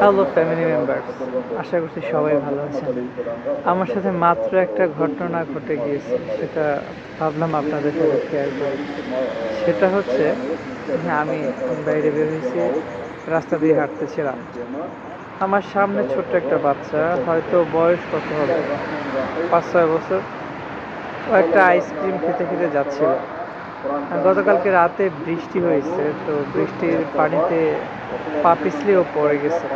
Hello family members আশা করছি সবাই ভালো আছেন আমার সাথে মাত্র একটা ঘটনা ঘটে গিয়েছে, সেটা ভাবলাম আপনাদের সাথে শেয়ার করি। সেটা হচ্ছে যে আমি বাইরে বের হয়েছি, রাস্তা দিয়ে হাঁটতেছিলাম। আমার সামনে ছোট্ট একটা বাচ্চা, হয়তো বয়স কত হবে? পাঁচ, ছয় বছর। ও একটা আইসক্রিম খেতে খেতে যাচ্ছিল। গতকালকে রাতে বৃষ্টি হয়েছে, তো বৃষ্টির পানিতে পা পিছলেও পড়ে গেছে।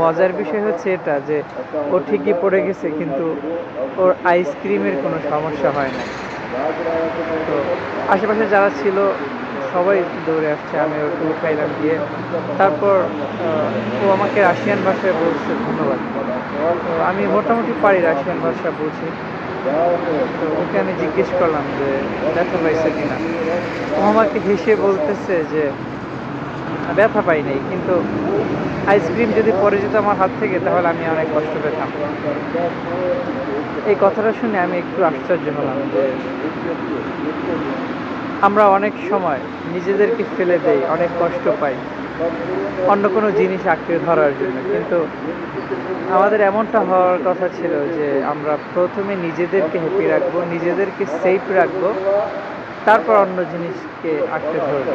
মজার বিষয় হচ্ছে এটা যে, ও ঠিকই পড়ে গেছে, কিন্তু ওর আইসক্রিমের কোনো সমস্যা হয় না তো আশেপাশে যারা ছিল, সবাই দৌড়ে আসছে, আমি ওর ওকে উঠাইলাম গিয়ে তারপর ও আমাকে রাশিয়ান ভাষায় বলছে, ধন্যবাদ। তো আমি মোটামুটি পারি রাশিয়ান ভাষা বুঝি। তো ওকে আমি জিজ্ঞেস করলাম যে, ব্যথা পাইছে কিনা। ও আমাকে হেসে বলতেছে যে, ব্যথা পাই নাই, কিন্তু আইসক্রিম যদি পড়ে যেত আমার হাত থেকে, তাহলে আমি অনেক কষ্ট পেতাম। এই কথাটা শুনে আমি একটু আশ্চর্য হলাম যে, আমরা অনেক সময় নিজেদেরকে ফেলে দেই, অনেক কষ্ট পাই। অন্য কোনো জিনিস আঁকড়ে ধরার জন্য। কিন্তু আমাদের এমনটা হওয়ার কথা ছিল যে আমরা প্রথমে নিজেদেরকে হ্যাপি রাখব, নিজেদেরকে সেফ রাখব, তারপর অন্য জিনিসকে আঁকড়ে ধরবো।